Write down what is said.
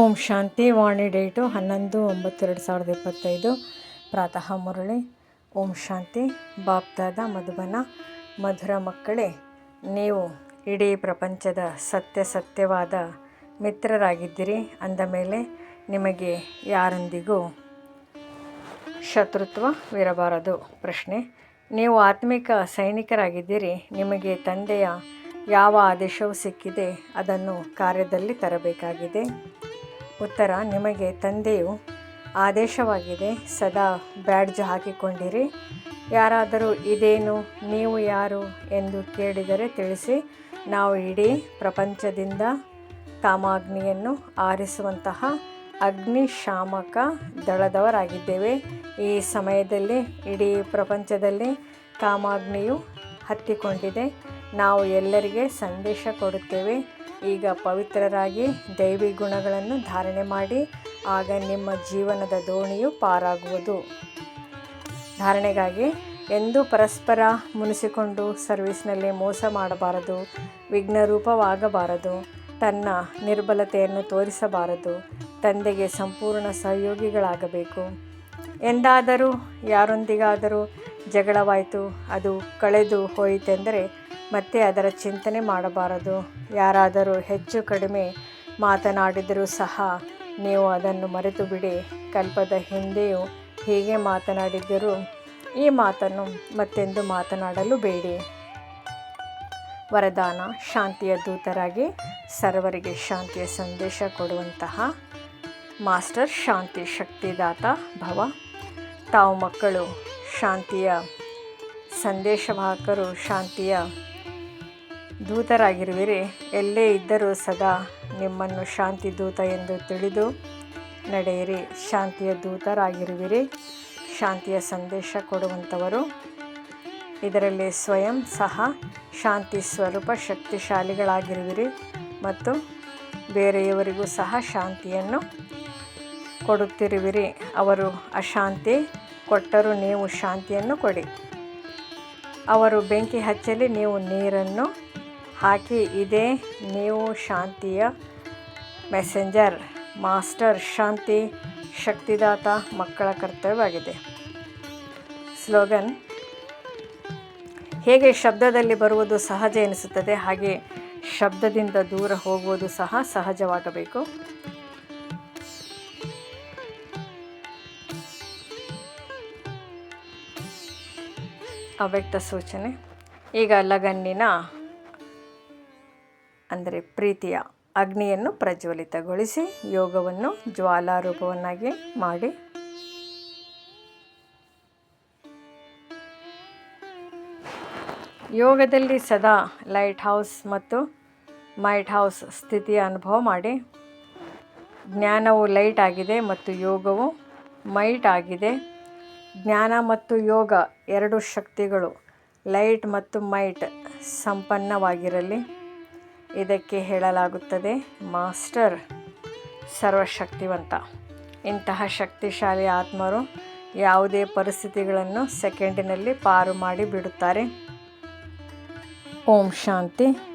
ಓಂ ಶಾಂತಿ ವಾಣಿ date ಹನ್ನೊಂದು ಒಂಬತ್ತು ಎರಡು ಸಾವಿರದ ಇಪ್ಪತ್ತೈದು. ಪ್ರಾತಃ ಮುರಳಿ. ಓಂ ಶಾಂತಿ. ಬಾಪ್ದಾದ ಮಧುಬನ. ಮಧುರ ಮಕ್ಕಳೇ, ನೀವು ಇಡೀ ಪ್ರಪಂಚದ ಸತ್ಯ ಸತ್ಯವಾದ ಮಿತ್ರರಾಗಿದ್ದೀರಿ ಅಂದ ಮೇಲೆ ನಿಮಗೆ ಯಾರೊಂದಿಗೂ ಶತ್ರುತ್ವವಿರಬಾರದು ಪ್ರಶ್ನೆ. ನೀವು ಆತ್ಮಿಕ ಸೈನಿಕರಾಗಿದ್ದೀರಿ, ನಿಮಗೆ ತಂದೆಯ ಯಾವ ಆದೇಶವು ಸಿಕ್ಕಿದೆ, ಅದನ್ನು ಕಾರ್ಯದಲ್ಲಿ ತರಬೇಕಾಗಿದೆ. ಉತ್ತರ ನಿಮಗೆ ತಂದೆಯು ಆದೇಶವಾಗಿದೆ. ಸದಾ ಬ್ಯಾಡ್ಜ್ ಹಾಕಿಕೊಂಡಿರಿ. ಯಾರಾದರೂ ಇದೇನು, ನೀವು ಯಾರು ಎಂದು ಕೇಳಿದರೆ ತಿಳಿಸಿ. ನಾವು ಇಡೀ ಪ್ರಪಂಚದಿಂದ ಕಾಮಾಗ್ನಿಯನ್ನು ಆರಿಸುವಂತಹ ಅಗ್ನಿಶಾಮಕ ದಳದವರಾಗಿದ್ದೇವೆ. ಈ ಸಮಯದಲ್ಲಿ ಇಡೀ ಪ್ರಪಂಚದಲ್ಲಿ ಕಾಮಾಗ್ನಿಯು ಹತ್ತಿಕೊಂಡಿದೆ. ನಾವು ಎಲ್ಲರಿಗೆ ಸಂದೇಶ ಕೊಡುತ್ತೇವೆ. ಈಗ ಪವಿತ್ರರಾಗಿ ದೈವಿ ಗುಣಗಳನ್ನು ಧಾರಣೆ ಮಾಡಿ, ಆಗ ನಿಮ್ಮ ಜೀವನದ ದೋಣಿಯು ಪಾರಾಗುವುದು. ಧಾರಣೆಗಾಗಿ, ಎಂದು ಪರಸ್ಪರ ಮುನಿಸಿಕೊಂಡು ಸರ್ವಿಸ್ನಲ್ಲಿ ಮೋಸ ಮಾಡಬಾರದು, ವಿಘ್ನರೂಪವಾಗಬಾರದು, ತನ್ನ ನಿರ್ಬಲತೆಯನ್ನು ತೋರಿಸಬಾರದು, ತಂದೆಗೆ ಸಂಪೂರ್ಣ ಸಹಯೋಗಿಗಳಾಗಬೇಕು. ಎಂದಾದರೂ, ಯಾರೊಂದಿಗಾದರೂ ಜಗಳವಾಯಿತು, ಅದು ಕಳೆದು ಹೋಯಿತೆಂದರೆ ಮತ್ತೆ ಅದರ ಚಿಂತನೆ ಮಾಡಬಾರದು. ಯಾರಾದರೂ ಹೆಚ್ಚು ಕಡಿಮೆ ಮಾತನಾಡಿದರೂ ಸಹ ನೀವು ಅದನ್ನು ಮರೆತು ಬಿಡಿ ಕಲ್ಪದ ಹಿಂದೆಯೂ ಹೀಗೆ ಮಾತನಾಡಿದ್ದರೂ ಈ ಮಾತನ್ನು ಮತ್ತೆಂದು ಮಾತನಾಡಲು ಬೇಡಿ. ವರದಾನ ಶಾಂತಿಯ ದೂತರಾಗಿ ಸರ್ವರಿಗೆ ಶಾಂತಿಯ ಸಂದೇಶ ಕೊಡುವಂತಹ ಮಾಸ್ಟರ್ ಶಾಂತಿ ಶಕ್ತಿದಾತ ಭವ. ತಾವು ಮಕ್ಕಳು, ಶಾಂತಿಯ ಸಂದೇಶವಾಹಕರು, ಶಾಂತಿಯ ದೂತರಾಗಿರುವಿರಿ. ಎಲ್ಲೇ ಇದ್ದರೂ ಸದಾ ನಿಮ್ಮನ್ನು ಶಾಂತಿ ದೂತ ಎಂದು ತಿಳಿದು ನಡೆಯಿರಿ. ಶಾಂತಿಯ ದೂತರಾಗಿರುವಿರಿ. ಶಾಂತಿಯ ಸಂದೇಶ ಕೊಡುವಂಥವರು ಇದರಲ್ಲಿ ಸ್ವಯಂ ಸಹ ಶಾಂತಿ ಸ್ವರೂಪ ಶಕ್ತಿಶಾಲಿಗಳಾಗಿರುವಿರಿ ಮತ್ತು ಬೇರೆಯವರಿಗೂ ಸಹ ಶಾಂತಿಯನ್ನು ಕೊಡುತ್ತಿರುವಿರಿ. ಅವರು ಅಶಾಂತಿ ಕೊಟ್ಟರೂ ನೀವು ಶಾಂತಿಯನ್ನು ಕೊಡಿ. ಅವರು ಬೆಂಕಿ ಹಚ್ಚಲಿ ನೀವು ನೀರನ್ನು ಹಾಕಿ ಇದೇ. ನೀವು ಶಾಂತಿಯ ಮೆಸೆಂಜರ್ ಮಾಸ್ಟರ್ ಶಾಂತಿ, ಶಕ್ತಿದಾತ, ಮಕ್ಕಳ ಕರ್ತವ್ಯವಾಗಿದೆ. ಸ್ಲೋಗನ್ ಹೇಗೆ ಶಬ್ದದಲ್ಲಿ ಬರುವುದು ಸಹಜ ಎನಿಸುತ್ತದೆ, ಹಾಗೆ ಶಬ್ದದಿಂದ ದೂರ ಹೋಗುವುದು ಸಹ ಸಹಜವಾಗಬೇಕು. ಅವ್ಯಕ್ತ ಸೂಚನೆ. ಈಗ ಲಗನ್ನಿನ ಅಂದರೆ ಪ್ರೀತಿಯ ಅಗ್ನಿಯನ್ನು ಪ್ರಜ್ವಲಿತಗೊಳಿಸಿ ಯೋಗವನ್ನು ಜ್ವಾಲಾರೂಪವನ್ನಾಗಿ ಮಾಡಿ. ಯೋಗದಲ್ಲಿ ಸದಾ ಲೈಟ್ ಹೌಸ್ ಮತ್ತು ಮೈಟ್ ಹೌಸ್ ಸ್ಥಿತಿಯ ಅನುಭವ ಮಾಡಿ. ಜ್ಞಾನವು ಲೈಟ್ ಆಗಿದೆ ಮತ್ತು ಯೋಗವು ಮೈಟ್ ಆಗಿದೆ. ಜ್ಞಾನ ಮತ್ತು ಯೋಗ ಎರಡು ಶಕ್ತಿಗಳು ಲೈಟ್ ಮತ್ತು ಮೈಟ್ ಸಂಪನ್ನವಾಗಿರಲಿ. ಇದಕ್ಕೆ ಹೇಳಲಾಗುತ್ತದೆ ಮಾಸ್ಟರ್ ಸರ್ವಶಕ್ತಿವಂತ. ಇಂತಹ ಶಕ್ತಿಶಾಲಿ ಆತ್ಮರು ಯಾವುದೇ ಪರಿಸ್ಥಿತಿಗಳನ್ನು ಸೆಕೆಂಡಿನಲ್ಲಿ ಪಾರು ಮಾಡಿ ಬಿಡುತ್ತಾರೆ. ಓಂ ಶಾಂತಿ.